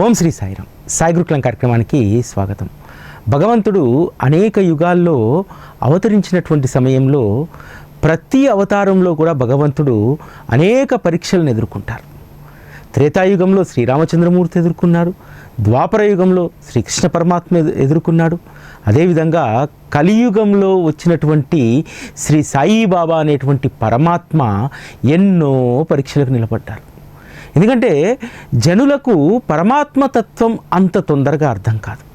ఓం శ్రీ సాయిరాం సాయి గురుకులం కార్యక్రమానికి స్వాగతం. భగవంతుడు అనేక యుగాల్లో అవతరించినటువంటి సమయంలో ప్రతి అవతారంలో కూడా భగవంతుడు అనేక పరీక్షలను ఎదుర్కొంటారు. త్రేతాయుగంలో శ్రీరామచంద్రమూర్తి ఎదుర్కొన్నారు ద్వాపర యుగంలో శ్రీకృష్ణ పరమాత్మ ఎదుర్కొన్నాడు. అదేవిధంగా కలియుగంలో వచ్చినటువంటి శ్రీ సాయిబాబా అనేటువంటి పరమాత్మ ఎన్నో పరీక్షలకు నిలబడ్డారు. ఎందుకంటే జనులకు పరమాత్మ తత్వం అంత తొందరగా అర్థం కాదు.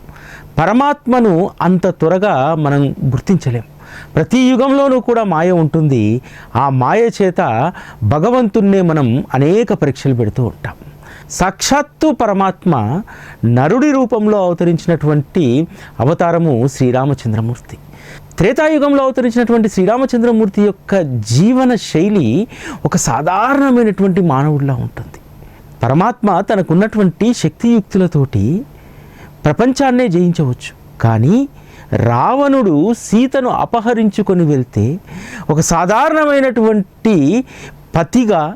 పరమాత్మను అంత త్వరగా మనం గుర్తించలేం. ప్రతి యుగంలోనూ కూడా మాయ ఉంటుంది. ఆ మాయ చేత భగవంతుణ్ణే మనం అనేక పరీక్షలు పెడుతూ ఉంటాం. సాక్షాత్తు పరమాత్మ నరుడి రూపంలో అవతరించినటువంటి అవతారము శ్రీరామచంద్రమూర్తి. త్రేతాయుగంలో అవతరించినటువంటి శ్రీరామచంద్రమూర్తి యొక్క జీవన శైలి ఒక సాధారణమైనటువంటి మానవుడిలా ఉంటుంది. పరమాత్మ తనకున్నటువంటి శక్తియుక్తులతోటి ప్రపంచాన్నే జయించవచ్చు. కానీ రావణుడు సీతను అపహరించుకొని వెళ్తే ఒక సాధారణమైనటువంటి పతిగా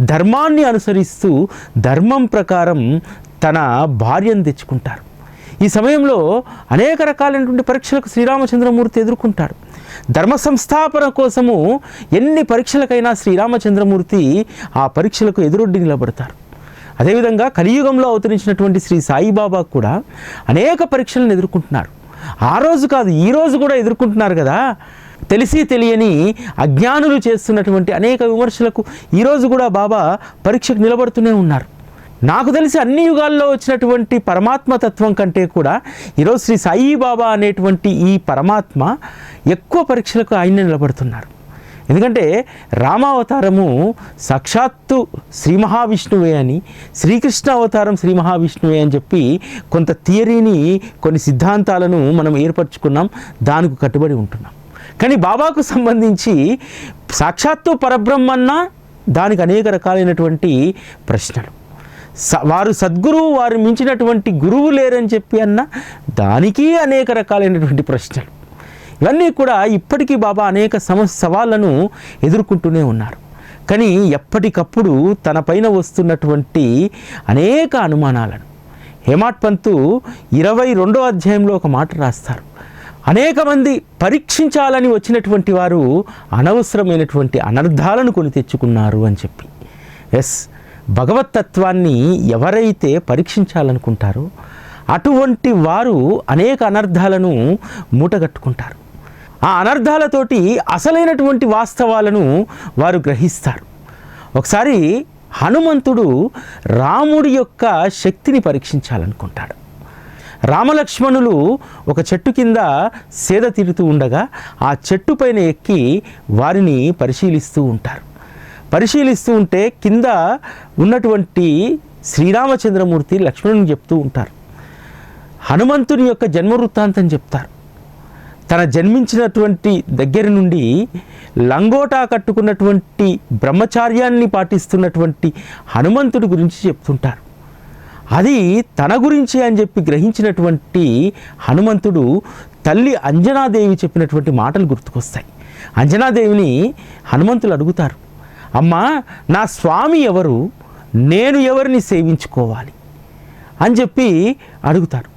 ధర్మాన్ని అనుసరిస్తూ ధర్మం ప్రకారం తన భార్యను తెచ్చుకుంటారు. ఈ సమయంలో అనేక రకాలైనటువంటి పరీక్షలకు శ్రీరామచంద్రమూర్తి ఎదుర్కొంటాడు. ధర్మ సంస్థాపన కోసము ఎన్ని పరీక్షలకైనా శ్రీరామచంద్రమూర్తి ఆ పరీక్షలకు ఎదురొడ్డి నిలబడతారు. అదేవిధంగా కలియుగంలో అవతరించినటువంటి శ్రీ సాయిబాబా కూడా అనేక పరీక్షలను ఎదుర్కొంటున్నారు. ఆ రోజు కాదు ఈ రోజు కూడా ఎదుర్కొంటున్నారు కదా. తెలిసి తెలియని అజ్ఞానులు చేస్తున్నటువంటి అనేక విమర్శలకు ఈరోజు కూడా బాబా పరీక్షకు నిలబడుతూనే ఉన్నారు. నాకు తెలిసి అన్ని యుగాల్లో వచ్చినటువంటి పరమాత్మ తత్వం కంటే కూడా ఈరోజు శ్రీ సాయిబాబా అనేటువంటి ఈ పరమాత్మ ఎక్కువ పరీక్షలకు ఆయన్ని నిలబడుతున్నారు. ఎందుకంటే రామావతారము సాక్షాత్తు శ్రీ మహావిష్ణువే అని శ్రీకృష్ణ అవతారం శ్రీ మహావిష్ణువే అని చెప్పి కొంత థియరీని కొన్ని సిద్ధాంతాలను మనం ఏర్పరచుకున్నాం దానికి కట్టుబడి ఉంటున్నాం. కానీ బాబాకు సంబంధించి సాక్షాత్తు పరబ్రహ్మన్న దానికి అనేక రకాలైనటువంటి ప్రశ్నలు. స వారు సద్గురువు వారు మించినటువంటి గురువు లేరని చెప్పి అన్న దానికి అనేక రకాలైనటువంటి ప్రశ్నలు. ఇవన్నీ కూడా ఇప్పటికీ బాబా అనేక సమస్య సవాళ్ళను ఎదుర్కొంటూనే ఉన్నారు. కానీ ఎప్పటికప్పుడు తన పైన వస్తున్నటువంటి అనేక అనుమానాలను. హేమాట్ పంతు ఇరవై రెండో అధ్యాయంలో ఒక మాట రాస్తారు. అనేక మంది పరీక్షించాలని వచ్చినటువంటి వారు అనవసరమైనటువంటి అనర్థాలను కొని తెచ్చుకున్నారు అని చెప్పి. ఎస్ భగవతత్వాన్ని ఎవరైతే పరీక్షించాలనుకుంటారో అటువంటి వారు అనేక అనర్థాలను మూటగట్టుకుంటారు. ఆ అనర్థాలతోటి అసలైనటువంటి వాస్తవాలను వారు గ్రహిస్తారు. ఒకసారి హనుమంతుడు రాముడి యొక్క శక్తిని పరీక్షించాలనుకుంటాడు. రామలక్ష్మణులు ఒక చెట్టు కింద సేద తీరుతూ ఉండగా ఆ చెట్టు పైన ఎక్కి వారిని పరిశీలిస్తూ ఉంటారు. పరిశీలిస్తూ ఉంటే కింద ఉన్నటువంటి శ్రీరామచంద్రమూర్తి లక్ష్మణుని చెప్తూ ఉంటారు. హనుమంతుని యొక్క జన్మ వృత్తాంతం చెప్తారు. తన జన్మించినటువంటి దగ్గర నుండి లంగోటా కట్టుకున్నటువంటి బ్రహ్మచార్యాన్ని పాటిస్తున్నటువంటి హనుమంతుడి గురించి చెప్తుంటారు. అది తన గురించి అని చెప్పి గ్రహించినటువంటి హనుమంతుడు తల్లి అంజనాదేవి చెప్పినటువంటి మాటలు గుర్తుకొస్తాయి. అంజనాదేవిని హనుమంతులు అడుగుతారు అమ్మా నా స్వామి ఎవరు? నేను ఎవరిని సేవించుకోవాలి? అని చెప్పి అడుగుతారు.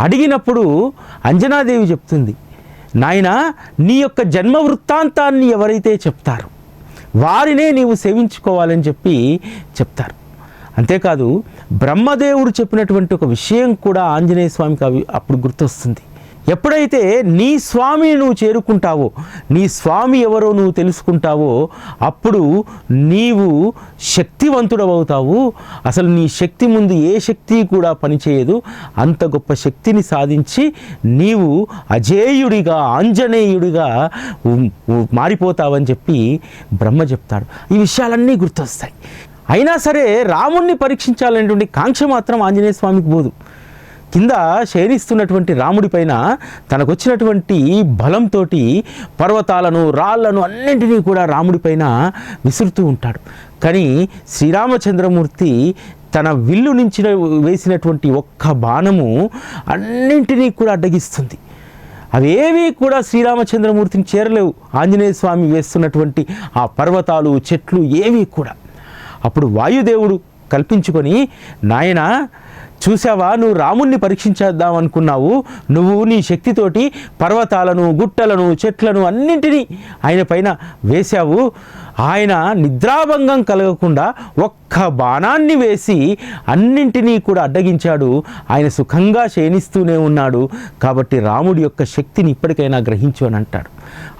అడిగినప్పుడు అంజనాదేవి చెప్తుంది నాయన నీ యొక్క జన్మ వృత్తాంతాన్ని ఎవరైతే చెప్తారో వారినే నీవు సేవించుకోవాలని చెప్పి చెప్తారు. అంతేకాదు బ్రహ్మదేవుడు చెప్పినటువంటి ఒక విషయం కూడా ఆంజనేయ స్వామికి అవి అప్పుడు గుర్తొస్తుంది. ఎప్పుడైతే నీ స్వామిని నువ్వు చేరుకుంటావో నీ స్వామి ఎవరో నువ్వు తెలుసుకుంటావో అప్పుడు నీవు శక్తివంతుడవవుతావు. అసలు నీ శక్తి ముందు ఏ శక్తి కూడా పనిచేయదు. అంత గొప్ప శక్తిని సాధించి నీవు అజేయుడిగా ఆంజనేయుడిగా మారిపోతావని చెప్పి బ్రహ్మ చెప్తాడు. ఈ విషయాలన్నీ గుర్తొస్తాయి. అయినా సరే రాముణ్ణి పరీక్షించాలనేటువంటి కాంక్ష మాత్రం ఆంజనేయ స్వామికి పోదు. కింద శయనిస్తున్నటువంటి రాముడి పైన తనకు వచ్చినటువంటి బలంతో పర్వతాలను రాళ్ళను అన్నింటినీ కూడా రాముడి పైన విసురుతూ ఉంటాడు. కానీ శ్రీరామచంద్రమూర్తి తన విల్లు నుంచి వేసినటువంటి ఒక్క బాణము అన్నింటినీ కూడా అడ్డగిస్తుంది. అవేవి కూడా శ్రీరామచంద్రమూర్తిని చేరలేవు. ఆంజనేయ స్వామి వేస్తున్నటువంటి ఆ పర్వతాలు చెట్లు ఏవి కూడా. అప్పుడు వాయుదేవుడు కల్పించుకొని నాయన చూసావా నువ్వు రాముణ్ణి పరీక్షించేద్దాం అనుకున్నావు. నువ్వు నీ శక్తితోటి పర్వతాలను గుట్టలను చెట్లను అన్నింటినీ ఆయన పైన వేశావు. ఆయన నిద్రాభంగం కలగకుండా ఒక్క బాణాన్ని వేసి అన్నింటినీ కూడా అడ్డగించాడు. ఆయన సుఖంగా శయనిస్తూనే ఉన్నాడు. కాబట్టి రాముడి యొక్క శక్తిని ఇప్పటికైనా గ్రహించు అని అంటాడు.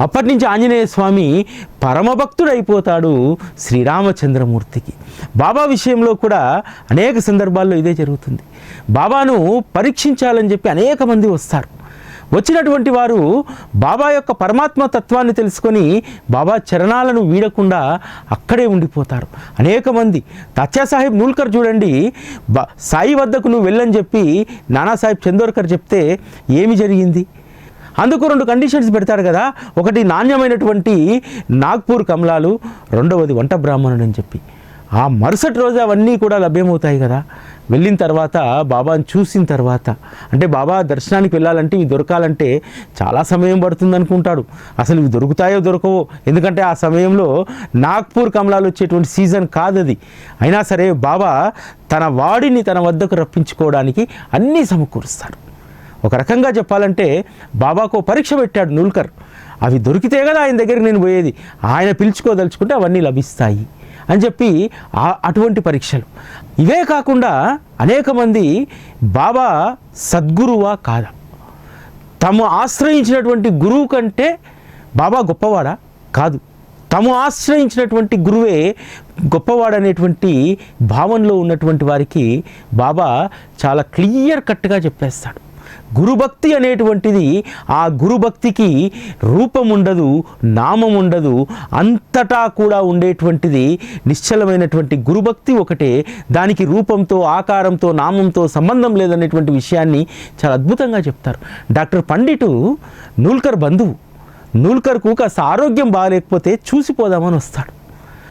అప్పటి నుంచి ఆంజనేయ స్వామి పరమభక్తుడైపోతాడు శ్రీరామచంద్రమూర్తికి. బాబా విషయంలో కూడా అనేక సందర్భాల్లో ఇదే జరుగుతుంది. బాబాను పరీక్షించాలని చెప్పి అనేక మంది వస్తారు. వచ్చినటువంటి వారు బాబా యొక్క పరమాత్మ తత్వాన్ని తెలుసుకొని బాబా చరణాలను వీడకుండా అక్కడే ఉండిపోతారు. అనేక మంది సాహెబ్ నూల్కర్ చూడండి సాయి వద్దకు నువ్వు వెళ్ళని చెప్పి నానాసాహెబ్ చందోర్కర్ చెప్తే ఏమి జరిగింది? అందుకు రెండు కండిషన్స్ పెడతారు కదా. ఒకటి నాణ్యమైనటువంటి నాగ్పూర్ కమలాలు రెండవది వంట బ్రాహ్మణుడు అని చెప్పి. ఆ మరుసటి రోజు అవన్నీ కూడా లభ్యమవుతాయి కదా. వెళ్ళిన తర్వాత బాబాని చూసిన తర్వాత అంటే బాబా దర్శనానికి వెళ్ళాలంటే ఇవి దొరకాలంటే చాలా సమయం పడుతుంది అనుకుంటాడు. అసలు ఇవి దొరుకుతాయో దొరకవో? ఎందుకంటే ఆ సమయంలో నాగ్పూర్ కమలాలు వచ్చేటువంటి సీజన్ కాదు అది అయినా సరే బాబా తన వాడిని తన వద్దకు రప్పించుకోవడానికి అన్నీ సమకూరుస్తాడు. ఒక రకంగా చెప్పాలంటే బాబాకు ఓ పరీక్ష పెట్టాడు నూల్కర్. అవి దొరికితే కదా ఆయన దగ్గరికి నేను పోయేది. ఆయన పిలుచుకోదలుచుకుంటే అవన్నీ లభిస్తాయి. అని చెప్పి అటువంటి పరీక్షలు. ఇవే కాకుండా అనేక మంది బాబా సద్గురువా కాదా? తాము ఆశ్రయించినటువంటి గురువు కంటే బాబా గొప్పవాడా? కాదు. తాము ఆశ్రయించినటువంటి గురువే గొప్పవాడనేటువంటి భావనలో ఉన్నటువంటి వారికి బాబా చాలా క్లియర్ కట్గా చెప్పేస్తాడు. గురుభక్తి అనేటువంటిది ఆ గురుభక్తికి రూపం ఉండదు నామం ఉండదు అంతటా కూడా ఉండేటువంటిది నిశ్చలమైనటువంటి గురుభక్తి ఒకటే. దానికి రూపంతో ఆకారంతో నామంతో సంబంధం లేదనేటువంటి విషయాన్ని చాలా అద్భుతంగా చెప్తారు. డాక్టర్ పండిటు నూల్కర్ బంధువు. నూల్కర్కు కాస్త ఆరోగ్యం బాగాలేకపోతే చూసిపోదామని వస్తాడు.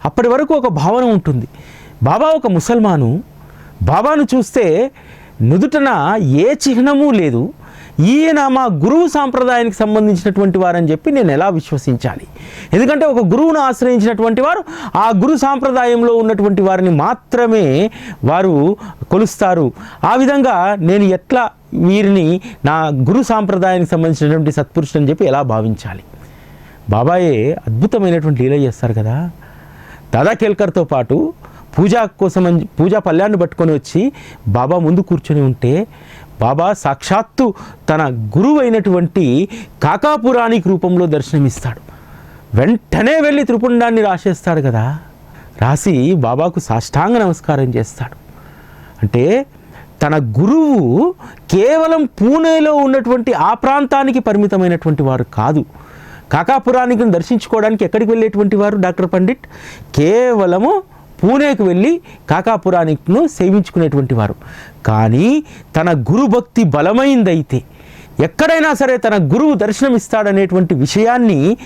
అప్పటి వరకు ఒక భావన ఉంటుంది. బాబా ఒక ముసల్మాను. బాబాను చూస్తే నుదుటన ఏ చిహ్నము లేదు. ఈయన మా గురువు సాంప్రదాయానికి సంబంధించినటువంటి వారని చెప్పి నేను ఎలా విశ్వసించాలి? ఎందుకంటే ఒక గురువును ఆశ్రయించినటువంటి వారు ఆ గురు సాంప్రదాయంలో ఉన్నటువంటి వారిని మాత్రమే వారు కొలుస్తారు. ఆ విధంగా నేను ఎట్లా వీరిని నా గురు సాంప్రదాయానికి సంబంధించినటువంటి సత్పురుషుడు అని చెప్పి ఎలా భావించాలి? బాబాయే అద్భుతమైనటువంటి లీల చేస్తారు కదా. దాదా కేల్కర్తో పాటు పూజా కోసం అని పూజా పళ్ళ్యాన్ని పట్టుకొని వచ్చి బాబా ముందు కూర్చొని ఉంటే బాబా సాక్షాత్తు తన గురువు అయినటువంటి కాకాపురానికి రూపంలో దర్శనమిస్తాడు. వెంటనే వెళ్ళి త్రిపుండాన్ని రాసేస్తాడు కదా. రాసి బాబాకు సాష్టాంగ నమస్కారం చేస్తాడు. అంటే తన గురువు కేవలం పూణేలో ఉన్నటువంటి ఆ ప్రాంతానికి పరిమితమైనటువంటి వారు కాదు. కాకాపురానికి దర్శించుకోవడానికి ఎక్కడికి వెళ్ళేటువంటి వారు డాక్టర్ పండిట్? కేవలము పూణేకు వెళ్ళి కాకాపురానిక్ను సేవించుకునేటువంటి వారు. కానీ తన గురుభక్తి బలమైందైతే ఎక్కడైనా సరే తన గురువు దర్శనమిస్తాడనేటువంటి విషయాన్ని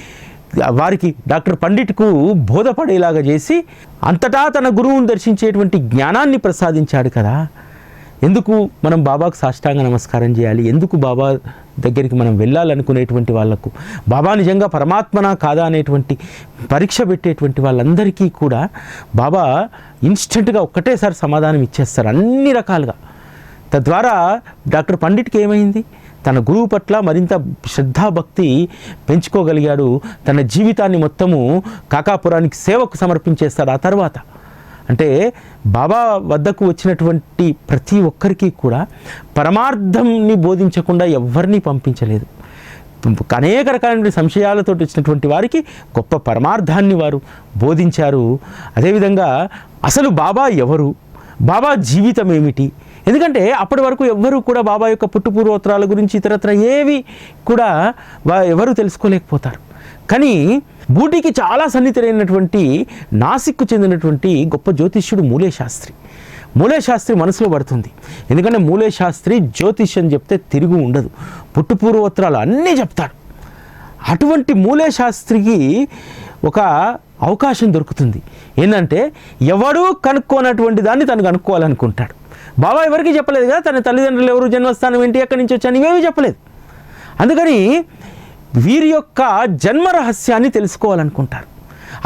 వారికి డాక్టర్ పండిట్కు బోధపడేలాగా చేసి అంతటా తన గురువును దర్శించేటువంటి జ్ఞానాన్ని ప్రసాదించాడు కదా. ఎందుకు మనం బాబాకు సాష్టాంగ నమస్కారం చేయాలి? ఎందుకు బాబా దగ్గరికి మనం వెళ్ళాలనుకునేటువంటి వాళ్ళకు బాబా నిజంగా పరమాత్మనా కాదా అనేటువంటి పరీక్ష పెట్టేటువంటి వాళ్ళందరికీ కూడా బాబా ఇన్స్టెంట్గా ఒక్కటేసారి సమాధానం ఇచ్చేస్తారు అన్ని రకాలుగా. తద్వారా డాక్టర్ పండిట్కి ఏమైంది? తన గురువు పట్ల మరింత శ్రద్ధాభక్తి పెంచుకోగలిగాడు. తన జీవితాన్ని మొత్తము కాకాపురానికి సేవకు సమర్పించేస్తాడు ఆ తర్వాత. అంటే బాబా వద్దకు వచ్చినటువంటి ప్రతి ఒక్కరికి కూడా పరమార్థంని బోధించకుండా ఎవరిని పంపించలేదు. అనేక రకాలైన సంశయాలతో వచ్చినటువంటి వారికి గొప్ప పరమార్థాన్ని వారు బోధించారు. అదేవిధంగా అసలు బాబా ఎవరు? బాబా జీవితం ఏమిటి? ఎందుకంటే అప్పటి వరకు ఎవ్వరూ కూడా బాబా యొక్క పుట్టుపూర్వోత్తరాల గురించి ఇతరత్ర ఏవి కూడా వా- ఎవరు తెలుసుకోలేకపోతారు. కానీ బూటికి చాలా సన్నిహితులైనటువంటి నాసిక్కు చెందినటువంటి గొప్ప జ్యోతిష్యుడు మూలే శాస్త్రి మూలే శాస్త్రి మనసులో పడుతుంది. ఎందుకంటే మూలే శాస్త్రి జ్యోతిష్యం చెప్తే తిరుగు ఉండదు. పుట్టుపూర్వోత్తరాలు అన్నీ చెప్తాడు అటువంటి మూలే శాస్త్రికి ఒక అవకాశం దొరుకుతుంది. ఏంటంటే ఎవడూ కనుక్కోనటువంటి దాన్ని తను కనుక్కోవాలనుకుంటాడు. బాబా ఎవరికి చెప్పలేదు కదా తన తల్లిదండ్రులు ఎవరు జన్మస్థానం ఏంటి ఎక్కడి నుంచి వచ్చాను ఇవేవి చెప్పలేదు. అందుకని వీరి యొక్క జన్మ రహస్యాన్ని తెలుసుకోవాలనుకుంటారు.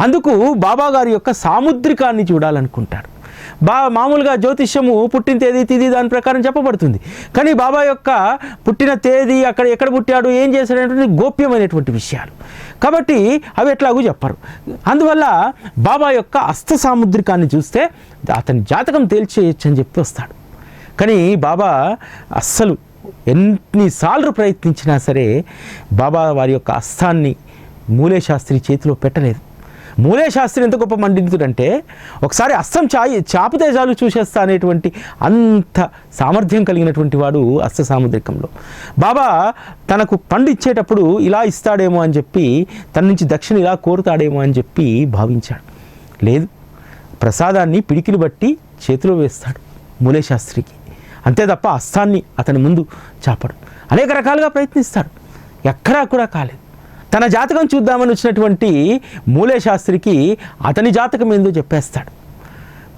అందుకు బాబా గారి యొక్క సాముద్రికాన్ని చూడాలనుకుంటారు. బా మామూలుగా జ్యోతిష్యము పుట్టిన తేదీ తిది దాని ప్రకారం చెప్పబడుతుంది. కానీ బాబా యొక్క పుట్టిన తేదీ అక్కడ ఎక్కడ పుట్టాడు ఏం చేశాడనేటువంటి గోప్యమైనటువంటి విషయాలు. కాబట్టి అవి ఎట్లాగూ చెప్పరు. అందువల్ల బాబా యొక్క అస్త సాముద్రికాన్ని చూస్తే అతని జాతకం తేల్చేయచ్చు అని చెప్పి వస్తాడు కానీ బాబా అస్సలు ఎన్నిసార్లు ప్రయత్నించినా సరే బాబా వారి యొక్క అస్తాన్ని మూలే శాస్త్రి చేతిలో పెట్టలేదు. మూలే శాస్త్రి ఎంత గొప్ప మండితుడంటే ఒకసారి అస్తం చాయి చాపతేజాలు చూసేస్తా అనేటువంటి అంత సామర్థ్యం కలిగినటువంటి వాడు అస్త సాముద్రికంలో. బాబా తనకు పండిచ్చేటప్పుడు ఇలా ఇస్తాడేమో అని చెప్పి తన నుంచి దక్షిణ ఇలా కోరుతాడేమో అని చెప్పి భావించాడు. లేదు ప్రసాదాన్ని పిడికిలు బట్టి చేతిలో వేస్తాడు మూలే శాస్త్రికి అంతే తప్ప అస్తాన్ని అతని ముందు చాపడు. అనేక రకాలుగా ప్రయత్నిస్తాడు. ఎక్కడా కూడా కాలేదు. తన జాతకం చూద్దామని వచ్చినటువంటి మూలే శాస్త్రికి అతని జాతకం ఏందో చెప్పేస్తాడు.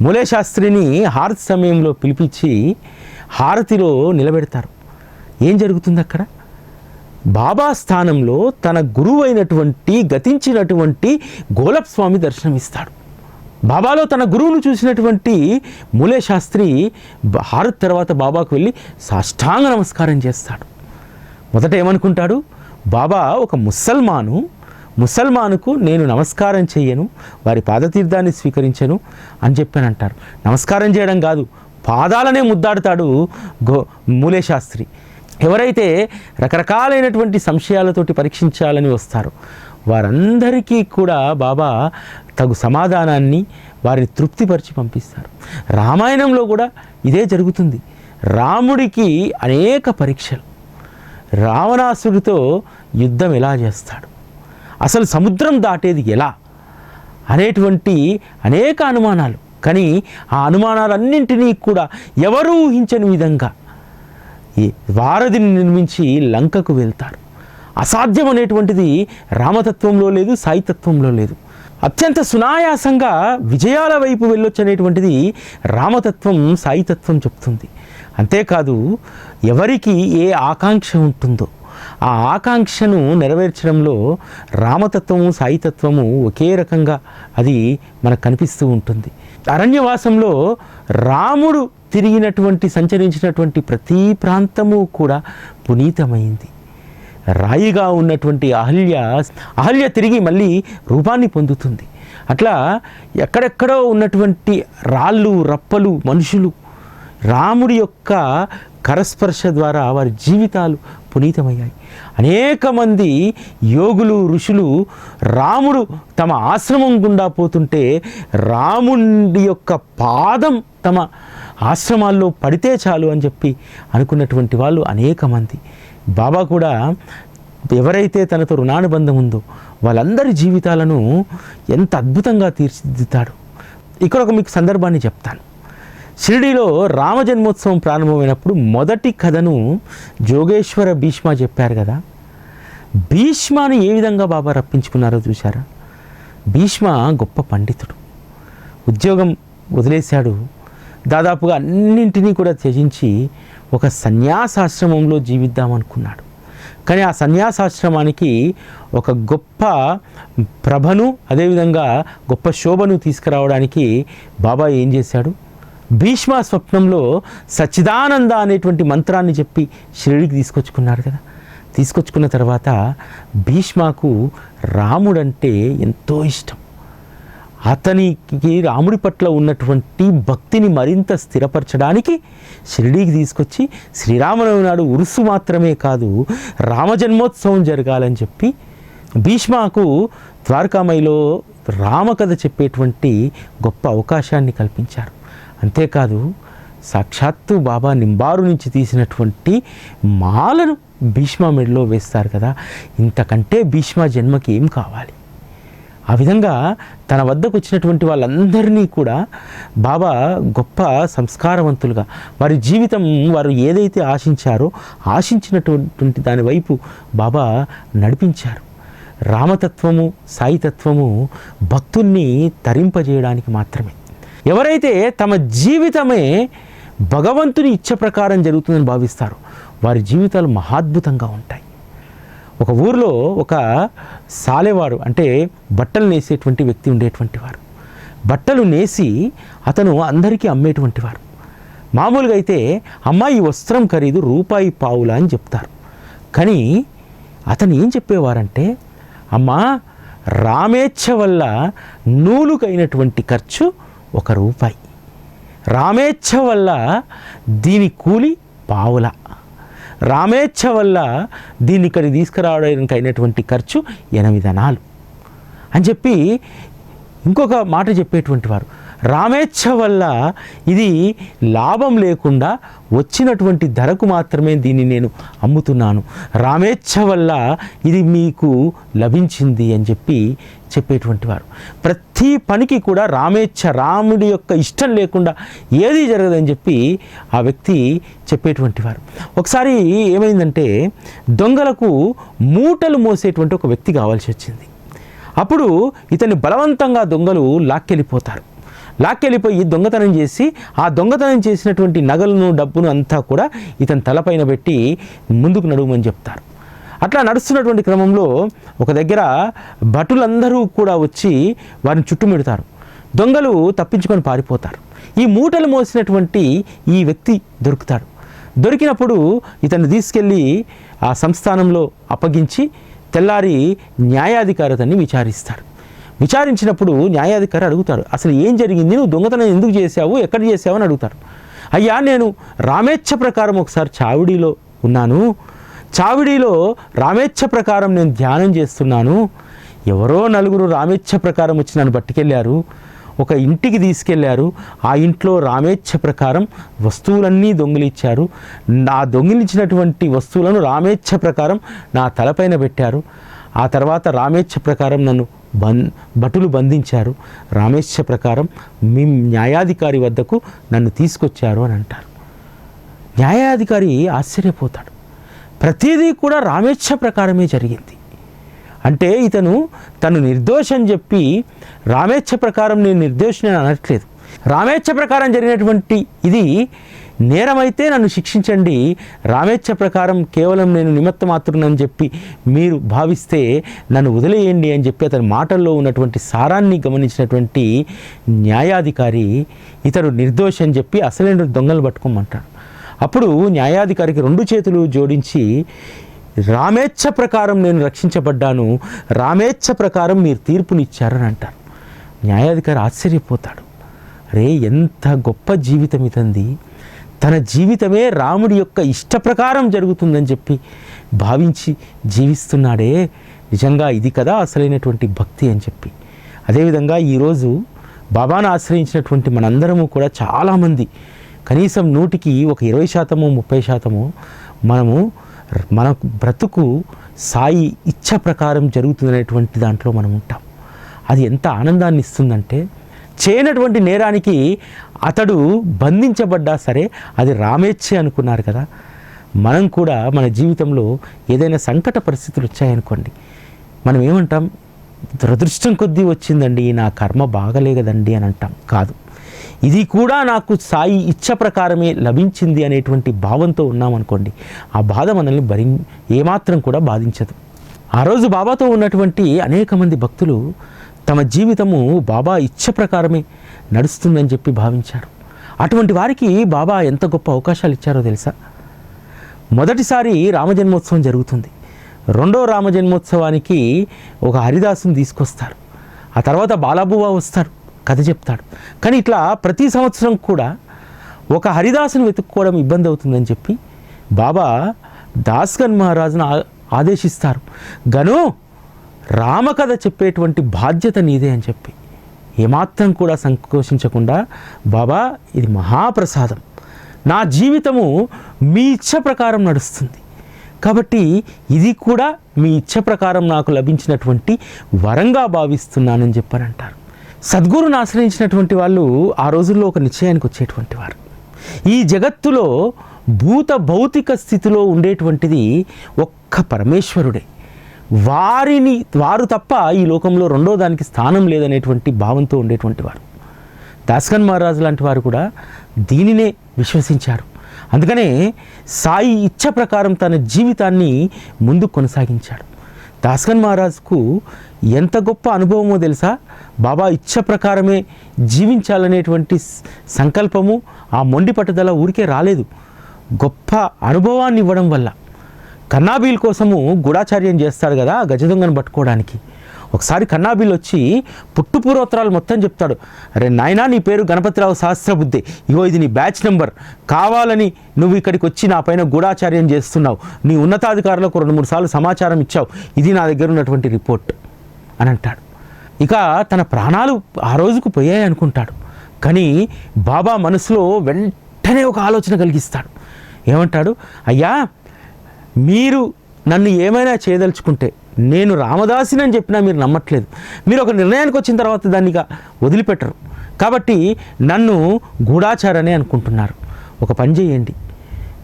మూలే శాస్త్రిని హారతి సమయంలో పిలిపించి హారతిలో నిలబెడతారు. ఏం జరుగుతుంది అక్కడ బాబా స్థానంలో తన గురువు అయినటువంటి గతించినటువంటి గోలప్ స్వామి దర్శనమిస్తాడు. బాబాలో తన గురువును చూసినటువంటి మూలే శాస్త్రి హారత్ తర్వాత బాబాకు వెళ్ళి సాష్టాంగ నమస్కారం చేస్తాడు. మొదట ఏమనుకుంటాడు? బాబా ఒక ముసల్మాను ముసల్మానుకు నేను నమస్కారం చేయను వారి పాదతీర్థాన్ని స్వీకరించను అని చెప్పాను అంటారు నమస్కారం చేయడం కాదు పాదాలనే ముద్దాడుతాడు గో మూలే శాస్త్రి. ఎవరైతే రకరకాలైనటువంటి సంశయాలతోటి పరీక్షించాలని వస్తారో వారందరికీ కూడా బాబా తగు సమాధానాన్ని వారిని తృప్తిపరిచి పంపిస్తారు. రామాయణంలో కూడా ఇదే జరుగుతుంది. రాముడికి అనేక పరీక్షలు. రావణాసుడితో యుద్ధం ఎలా చేస్తాడు? అసలు సముద్రం దాటేది ఎలా? అనేటువంటి అనేక అనుమానాలు. కానీ ఆ అనుమానాలన్నింటినీ కూడా ఎవరూ ఊహించని విధంగా వారధిని నిర్మించి లంకకు వెళ్తారు. అసాధ్యం అనేటువంటిది రామతత్వంలో లేదు సాయితత్వంలో లేదు. అత్యంత సునాయాసంగా విజయాల వైపు వెళ్ళొచ్చు అనేటువంటిది రామతత్వం సాయితత్వం చెప్తుంది. అంతేకాదు ఎవరికి ఏ ఆకాంక్ష ఉంటుందో ఆ ఆకాంక్షను నెరవేర్చడంలో రామతత్వము సాయితత్వము ఒకే రకంగా అది మనకు కనిపిస్తూ ఉంటుంది. అరణ్యవాసంలో రాముడు తిరిగినటువంటి సంచరించినటువంటి ప్రతి ప్రాంతము కూడా పునీతమైంది. రాయిగా ఉన్నటువంటి అహల్య అహల్య తిరిగి మళ్ళీ రూపాన్ని పొందుతుంది. అట్లా ఎక్కడెక్కడో ఉన్నటువంటి రాళ్ళు రప్పలు మనుషులు రాముడి యొక్క కరస్పర్శ ద్వారా వారి జీవితాలు పునీతమయ్యాయి. అనేక మంది యోగులు ఋషులు రాముడు తమ ఆశ్రమం గుండా పోతుంటే రాముడి యొక్క పాదం తమ ఆశ్రమాల్లో పడితే చాలు అని చెప్పి అనుకున్నటువంటి వాళ్ళు అనేక మంది. బాబా కూడా ఎవరైతే తనతో రుణానుబంధం ఉందో వాళ్ళందరి జీవితాలను ఎంత అద్భుతంగా తీర్చిదిద్దుతాడు. ఇక్కడ ఒక మీకు సందర్భాన్ని చెప్తాను. షిరిడీలో రామ జన్మోత్సవం ప్రారంభమైనప్పుడు మొదటి కథను జోగేశ్వర భీష్మ చెప్పారు కదా. భీష్మను ఏ విధంగా బాబా రప్పించుకున్నారో చూశారా? భీష్మ గొప్ప పండితుడు. ఉద్యోగం వదిలేశాడు. దాదాపుగా అన్నింటినీ కూడా త్యజించి ఒక సన్యాసాశ్రమంలో జీవిద్దామనుకున్నాడు కానీ ఆ సన్యాసాశ్రమానికి ఒక గొప్ప ప్రభను అదేవిధంగా గొప్ప శోభను తీసుకురావడానికి బాబా ఏం చేశాడు? భీష్మ స్వప్నంలో సచ్చిదానంద అనేటువంటి మంత్రాన్ని చెప్పి షిరిడికి తీసుకొచ్చుకున్నాడు కదా. తీసుకొచ్చుకున్న తర్వాత భీష్మకు రాముడంటే ఎంతో ఇష్టం. అతనికి రాముడి పట్ల ఉన్నటువంటి భక్తిని మరింత స్థిరపరచడానికి షిరిడీకి తీసుకొచ్చి శ్రీరామనవమి నాడు ఉరుసు మాత్రమే కాదు రామజన్మోత్సవం జరగాలని చెప్పి భీష్మకు ద్వారకామయిలో రామకథ చెప్పేటువంటి గొప్ప అవకాశాన్ని కల్పించారు. అంతేకాదు సాక్షాత్తు బాబా నింబారు నుంచి తీసినటువంటి మాలను భీష్మ మెడలో వేస్తారు కదా ఇంతకంటే భీష్మ జన్మకి ఏం కావాలి? ఆ విధంగా తన వద్దకు వచ్చినటువంటి వాళ్ళందరినీ కూడా బాబా గొప్ప సంస్కారవంతులుగా వారి జీవితం వారు ఏదైతే ఆశించారో ఆశించినటువంటి దాని వైపు బాబా నడిపించారు. రామతత్వము సాయితత్వము భక్తుల్ని తరింపజేయడానికి మాత్రమే. ఎవరైతే తమ జీవితమే భగవంతుని ఇచ్చ ప్రకారం జరుగుతుందని భావిస్తారో వారి జీవితాలు మహాద్భుతంగా ఉంటాయి. ఒక ఊరిలో ఒక సాలెవాడు అంటే బట్టలు నేసేటువంటి వ్యక్తి ఉండేటువంటి వారు. బట్టలు నేసి అతను అందరికీ అమ్మేటువంటి వారు. మామూలుగా అయితే అమ్మాయి వస్త్రం ఖరీదు రూపాయి పావులా అని చెప్తారు. కానీ అతను ఏం చెప్పేవారంటే అమ్మా రామేచ్ఛ వల్ల నూలుకైనటువంటి ఖర్చు ఒక రూపాయి. రామేచ్ఛ వల్ల దీని కూలి పావుల. రామేచ్ఛ వల్ల దీన్ని ఇక్కడికి తీసుకురావడానికి అయినటువంటి ఖర్చు ఎనిమిది అనాలు. అని చెప్పి ఇంకొక మాట చెప్పేటువంటి వారు రామేచ్ఛ వల్ల ఇది లాభం లేకుండా వచ్చినటువంటి ధరకు మాత్రమే దీన్ని నేను అమ్ముతున్నాను. రామేచ్ఛ వల్ల ఇది మీకు లభించింది అని చెప్పి చెప్పేటువంటి వారు. ప్రతి పనికి కూడా రామేచ్ఛ రాముడి యొక్క ఇష్టం లేకుండా ఏది జరగదని చెప్పి ఆ వ్యక్తి చెప్పేటువంటి వారు. ఒకసారి ఏమైందంటే దొంగలకు మూటలు మోసేటువంటి ఒక వ్యక్తి కావాల్సి వచ్చింది. అప్పుడు ఇతన్ని బలవంతంగా దొంగలు లాక్కెళ్ళిపోతారు. లాక్కెళ్ళిపోయి దొంగతనం చేసి ఆ దొంగతనం చేసినటువంటి నగలను డబ్బును అంతా కూడా ఇతని తలపైన పెట్టి ముందుకు నడుమని చెప్తారు. అట్లా నడుస్తున్నటువంటి క్రమంలో ఒక దగ్గర భటులందరూ కూడా వచ్చి వారిని చుట్టుముడతారు. దొంగలు తప్పించుకొని పారిపోతారు. ఈ మూటలు మోసినటువంటి ఈ వ్యక్తి దొరుకుతాడు. దొరికినప్పుడు ఇతన్ని తీసుకెళ్ళి ఆ సంస్థానంలో అప్పగించి తెల్లారి న్యాయాధికారి అతన్ని విచారిస్తాడు విచారించినప్పుడు న్యాయాధికారి అడుగుతాడు అసలు ఏం జరిగింది? నువ్వు దొంగతనం ఎందుకు చేశావు? ఎక్కడ చేసావు అని అడుగుతారు అయ్యా నేను రామేచ్ఛ ప్రకారం ఒకసారి చావిడిలో ఉన్నాను. చావిడిలో రామేచ్ఛ ప్రకారం నేను ధ్యానం చేస్తున్నాను. ఎవరో నలుగురు రామేచ్ఛ ప్రకారం వచ్చి నన్ను పట్టుకెళ్ళారు ఒక ఇంటికి తీసుకెళ్ళారు. ఆ ఇంట్లో రామేచ్ఛ ప్రకారం వస్తువులన్నీ దొంగిలిచ్చారు. నా దొంగిలించినటువంటి వస్తువులను రామేచ్ఛ ప్రకారం నా తలపైన పెట్టారు. ఆ తర్వాత రామేచ్ఛ ప్రకారం నన్ను బం భటులు బంధించారు. రామేశ్వర ప్రకారం మీ న్యాయాధికారి వద్దకు నన్ను తీసుకొచ్చారు అని అంటారు. న్యాయాధికారి ఆశ్చర్యపోతాడు. ప్రతిదీ కూడా రామేచ్ఛ ప్రకారమే జరిగింది. అంటే ఇతను తను నిర్దోషం చెప్పి రామేచ్ఛ ప్రకారం నేను నిర్దోషిని అనట్లేదు. రామేచ్ఛ ప్రకారం జరిగినటువంటి ఇది నేరమైతే నన్ను శిక్షించండి. రామేచ్ఛ ప్రకారం కేవలం నేను నిమిత్త మాత్రునని చెప్పి మీరు భావిస్తే నన్ను వదిలేయండి అని చెప్పి అతని మాటల్లో ఉన్నటువంటి సారాన్ని గమనించినటువంటి న్యాయాధికారి ఇతడు నిర్దోషి అని చెప్పి అసలైన దొంగలు పట్టుకోమంటాడు. అప్పుడు న్యాయాధికారికి రెండు చేతులు జోడించి రామేచ్ఛ ప్రకారం నేను రక్షించబడ్డాను. రామేచ్ఛ ప్రకారం మీరు తీర్పునిచ్చారని అంటారు. న్యాయాధికారి ఆశ్చర్యపోతాడు. అరే ఎంత గొప్ప జీవితం ఇతంది తన జీవితమే రాముడి యొక్క ఇష్ట ప్రకారం జరుగుతుందని చెప్పి భావించి జీవిస్తున్నాడే. నిజంగా ఇది కదా అసలైనటువంటి భక్తి అని చెప్పి. అదేవిధంగా ఈరోజు బాబాను ఆశ్రయించినటువంటి మనందరము కూడా చాలామంది కనీసం నూటికి ఒక ఇరవై శాతము ముప్పై శాతము మనము మన బ్రతుకు సాయి ఇచ్చ ప్రకారం జరుగుతుందనేటువంటి దాంట్లో మనం ఉంటాం అది ఎంత ఆనందాన్ని ఇస్తుందంటే చేయనటువంటి నేరానికి అతడు బంధించబడ్డా సరే అది రామేచ్ఛే అనుకున్నారు కదా. మనం కూడా మన జీవితంలో ఏదైనా సంకట పరిస్థితులు వచ్చాయనుకోండి. మనం ఏమంటాం? దురదృష్టం కొద్దీ వచ్చిందండి నా కర్మ బాగలేగదండి అని అంటాం. కాదు. ఇది కూడా నాకు సాయి ఇచ్చ ప్రకారమే లభించింది అనేటువంటి భావంతో ఉన్నామనుకోండి ఆ బాధ మనల్ని భరి ఏమాత్రం కూడా బాధించదు. ఆ రోజు బాబాతో ఉన్నటువంటి అనేక మంది భక్తులు తమ జీవితము బాబా ఇచ్చ ప్రకారమే నడుస్తుందని చెప్పి భావించారు. అటువంటి వారికి బాబా ఎంత గొప్ప అవకాశాలు ఇచ్చారో తెలుసా? మొదటిసారి రామజన్మోత్సవం జరుగుతుంది. రెండో రామజన్మోత్సవానికి ఒక హరిదాసుని తీసుకొస్తారు. ఆ తర్వాత బాలాబువా వస్తారు కథ చెప్తాడు. కానీ ఇట్లా ప్రతి సంవత్సరం కూడా ఒక హరిదాసుని వెతుక్కోవడం ఇబ్బంది అవుతుందని చెప్పి బాబా దాస్గన్ మహారాజును ఆదేశిస్తారు. గను రామకథ చెప్పేటువంటి బాధ్యత నీదే అని చెప్పి ఏమాత్రం కూడా సంకోచించకుండా బాబా ఇది మహాప్రసాదం. నా జీవితము మీ ఇచ్చ ప్రకారం నడుస్తుంది. కాబట్టి ఇది కూడా మీ ఇచ్చ ప్రకారం నాకు లభించినటువంటి వరంగా భావిస్తున్నానని చెప్పని అంటారు సద్గురుని ఆశ్రయించినటువంటి వాళ్ళు ఆ రోజుల్లో ఒక నిశ్చయానికి వచ్చేటువంటి వారు. ఈ జగత్తులో భూత భౌతిక స్థితిలో ఉండేటువంటిది ఒక్క పరమేశ్వరుడే. వారిని వారు తప్ప ఈ లోకంలో రెండో దానికి స్థానం లేదనేటువంటి భావంతో ఉండేటువంటి వారు. దాస్కన్ మహారాజు లాంటి వారు కూడా దీనినే విశ్వసించారు. అందుకనే సాయి ఇచ్చ ప్రకారం తన జీవితాన్ని ముందు కొనసాగించాడు. దాస్కన్ మహారాజ్కు ఎంత గొప్ప అనుభవమో తెలుసా? బాబా ఇచ్చ ప్రకారమే జీవించాలనేటువంటి సంకల్పము ఆ మొండి పట్టుదల ఊరికే రాలేదు. గొప్ప అనుభవాన్ని ఇవ్వడం వల్ల. కన్నాబీల్ కోసము గూఢాచార్యం చేస్తాడు కదా గజదొంగను పట్టుకోవడానికి. ఒకసారి కన్నాబీల్ వచ్చి పుట్టుపూర్వోత్తరాలు మొత్తం చెప్తాడు. అరే నాయనా నీ పేరు గణపతిరావు సహస్రబుద్ధి ఇగో ఇది నీ బ్యాచ్ నెంబర్. కావాలని నువ్వు ఇక్కడికి వచ్చి నా పైన గూఢాచార్యం చేస్తున్నావు. నీ ఉన్నతాధికారులకు రెండు మూడు సార్లు సమాచారం ఇచ్చావు. ఇది నా దగ్గర ఉన్నటువంటి రిపోర్ట్. అని అంటాడు. ఇక తన ప్రాణాలు ఆ రోజుకు పోయాయి అనుకుంటాడు. కానీ బాబా మనసులో వెంటనే ఒక ఆలోచన కలిగిస్తాడు. ఏమంటాడు? అయ్యా మీరు నన్ను ఏమైనా చేయదలుచుకుంటే నేను రామదాసిని అని చెప్పినా మీరు నమ్మట్లేదు. మీరు ఒక నిర్ణయానికి వచ్చిన తర్వాత దాన్ని వదిలిపెట్టరు. కాబట్టి నన్ను గూఢాచారనే అనుకుంటున్నారు. ఒక పని చేయండి.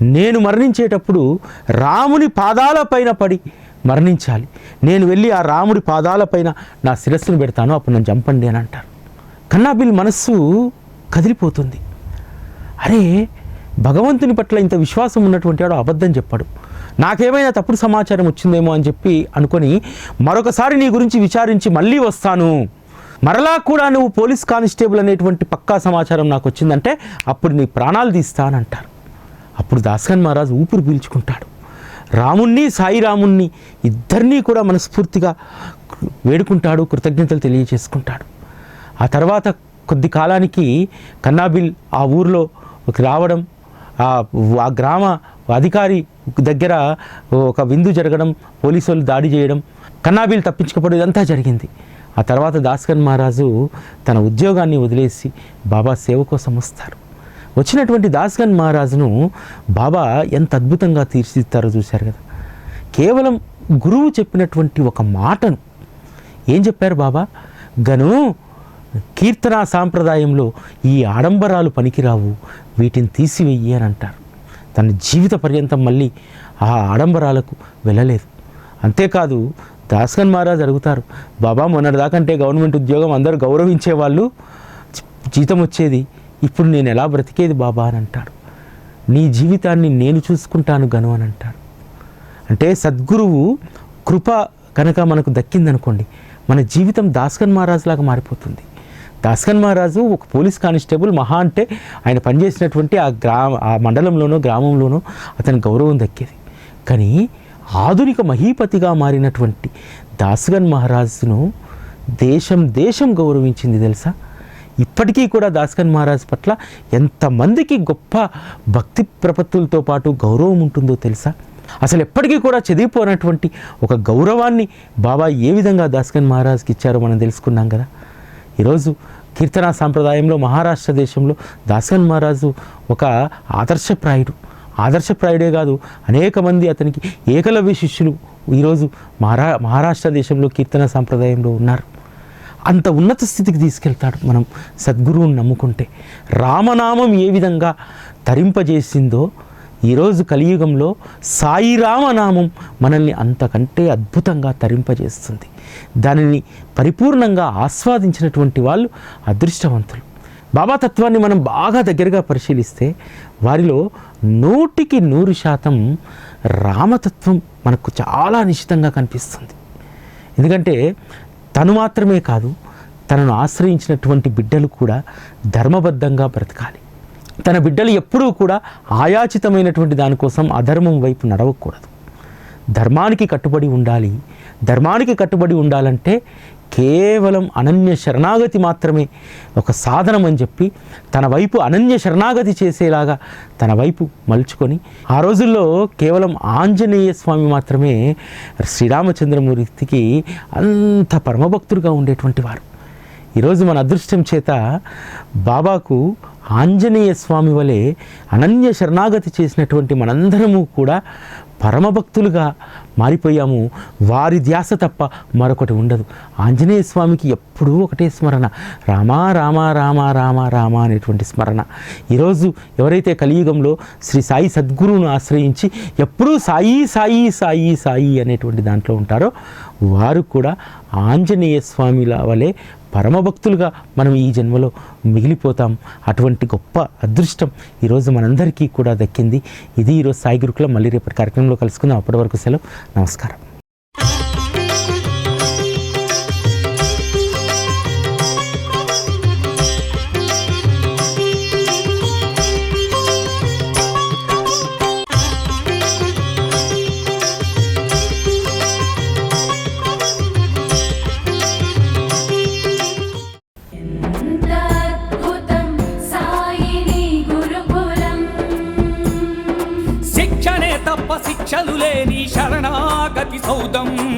నేను మరణించేటప్పుడు రాముని పాదాల పైన పడి మరణించాలి. నేను వెళ్ళి ఆ రాముడి పాదాల పైన నా శిరస్సును పెడతాను. అప్పుడు నన్ను చంపండి అని అంటారు. కన్నాబిల్ మనస్సు కదిలిపోతుంది. అరే భగవంతుని పట్ల ఇంత విశ్వాసం ఉన్నటువంటి వాడు అబద్ధం చెప్పాడు. నాకేమైనా తప్పుడు సమాచారం వచ్చిందేమో అని చెప్పి అనుకొని మరొకసారి నీ గురించి విచారించి మళ్ళీ వస్తాను. మరలా కూడా నువ్వు పోలీస్ కానిస్టేబుల్ అనేటువంటి పక్కా సమాచారం నాకు వచ్చిందంటే అప్పుడు నీ ప్రాణాలు తీస్తానంటారు. అప్పుడు దాస్కన్ మహారాజ్ ఊపిరి పీల్చుకుంటాడు. రాముణ్ణి సాయి రాముణ్ణి ఇద్దరినీ కూడా మనస్ఫూర్తిగా వేడుకుంటాడు కృతజ్ఞతలు తెలియజేసుకుంటాడు. ఆ తర్వాత కొద్ది కాలానికి కన్నాబిల్ ఆ ఊరిలో రావడం ఆ గ్రామ అధికారి దగ్గర ఒక విందు జరగడం పోలీసు వాళ్ళు దాడి చేయడం కన్నాబీలు తప్పించకపోవడం ఇదంతా జరిగింది. ఆ తర్వాత దాస్కన్ మహారాజు తన ఉద్యోగాన్ని వదిలేసి బాబా సేవ కోసం వస్తారు. వచ్చినటువంటి దాస్గన్ మహారాజును బాబా ఎంత అద్భుతంగా తీర్చిదిద్దారో చూశారు కదా. కేవలం గురువు చెప్పినటువంటి ఒక మాటను ఏం చెప్పారు బాబా? గను కీర్తనా సాంప్రదాయంలో ఈ ఆడంబరాలు పనికిరావు వీటిని తీసివెయ్యి అని అంటారు. తన జీవిత పర్యంతం మళ్ళీ ఆ ఆడంబరాలకు వెళ్ళలేదు. అంతేకాదు దాస్కన్ మహారాజ్ అడుగుతారు బాబా మొన్నటిదాకంటే గవర్నమెంట్ ఉద్యోగం అందరూ గౌరవించేవాళ్ళు వాళ్ళు జీతం వచ్చేది ఇప్పుడు నేను ఎలా బ్రతికేది బాబా అని అంటాడు. నీ జీవితాన్ని నేను చూసుకుంటాను గను అని అంటాడు. అంటే సద్గురువు కృప కనుక మనకు దక్కిందనుకోండి మన జీవితం దాస్కన్ మహారాజ్ లాగా మారిపోతుంది. దాస్కన్ మహారాజు ఒక పోలీస్ కానిస్టేబుల్ మహా అంటే ఆయన పనిచేసినటువంటి ఆ గ్రామ ఆ మండలంలోనో గ్రామంలోనో అతని గౌరవం దక్కేది. కానీ ఆధునిక మహీపతిగా మారినటువంటి దాస్గన్ మహారాజును దేశం దేశం గౌరవించింది తెలుసా? ఇప్పటికీ కూడా దాస్కన్ మహారాజ్ పట్ల ఎంతమందికి గొప్ప భక్తి ప్రపత్తులతో పాటు గౌరవం ఉంటుందో తెలుసా? అసలు ఎప్పటికీ కూడా చదివిపోనటువంటి ఒక గౌరవాన్ని బాబా ఏ విధంగా దాస్కన్ మహారాజ్కి ఇచ్చారో మనం తెలుసుకున్నాం కదా. ఈరోజు కీర్తన సాంప్రదాయంలో మహారాష్ట్ర దేశంలో దాసన్ మహారాజు ఒక ఆదర్శప్రాయుడు ఆదర్శప్రాయుడే కాదు అనేక మంది అతనికి ఏకలవ్య శిష్యులు ఈరోజు మహారా మహారాష్ట్ర దేశంలో కీర్తన సాంప్రదాయంలో ఉన్నారు. అంత ఉన్నత స్థితికి తీసుకెళ్తాడు మనం సద్గురువుని నమ్ముకుంటే. రామనామం ఏ విధంగా తరింపజేసిందో ఈరోజు కలియుగంలో సాయిరామనామం మనల్ని అంతకంటే అద్భుతంగా తరింపజేస్తుంది. దానిని పరిపూర్ణంగా ఆస్వాదించినటువంటి వాళ్ళు అదృష్టవంతులు. బాబా తత్వాన్ని మనం బాగా దగ్గరగా పరిశీలిస్తే వారిలో నూటికి నూరు శాతం రామతత్వం మనకు చాలా నిశ్చితంగా కనిపిస్తుంది. ఎందుకంటే తను మాత్రమే కాదు తనను ఆశ్రయించినటువంటి బిడ్డలు కూడా ధర్మబద్ధంగా బ్రతకాలి. తన బిడ్డలు ఎప్పుడూ కూడా ఆయాచితమైనటువంటి దానికోసం అధర్మం వైపు నడవకూడదు. ధర్మానికి కట్టుబడి ఉండాలి. ధర్మానికి కట్టుబడి ఉండాలంటే కేవలం అనన్య శరణాగతి మాత్రమే ఒక సాధనం అని చెప్పి తన వైపు అనన్య శరణాగతి చేసేలాగా తన వైపు మలుచుకొని ఆ రోజుల్లో కేవలం ఆంజనేయ స్వామి మాత్రమే శ్రీరామచంద్రమూర్తికి అంత పరమభక్తుడుగా ఉండేటువంటి వారు. ఈరోజు మన అదృష్టం చేత బాబాకు ఆంజనేయ స్వామి వలె అనన్య శరణాగతి చేసినటువంటి మనందరము కూడా పరమభక్తులుగా మారిపోయాము. వారి ధ్యాస తప్ప మరొకటి ఉండదు. ఆంజనేయ స్వామికి ఎప్పుడూ ఒకటే స్మరణ. రామా రామా రామా రామా రామ అనేటువంటి స్మరణ. ఈరోజు ఎవరైతే కలియుగంలో శ్రీ సాయి సద్గురువును ఆశ్రయించి ఎప్పుడూ సాయి సాయి సాయి సాయి అనేటువంటి దాంట్లో ఉంటారో వారు కూడా ఆంజనేయ స్వామిల వలె పరమభక్తులుగా మనం ఈ జన్మలో మిగిలిపోతాం. అటువంటి గొప్ప అదృష్టం ఈరోజు మనందరికీ కూడా దక్కింది. ఇది ఈరోజు సాయి గురుకులం మళ్ళీ రేపటి కార్యక్రమంలో కలుసుకుందాం. అప్పటి వరకు సెలవు. నమస్కారం. తప్ప సౌదం.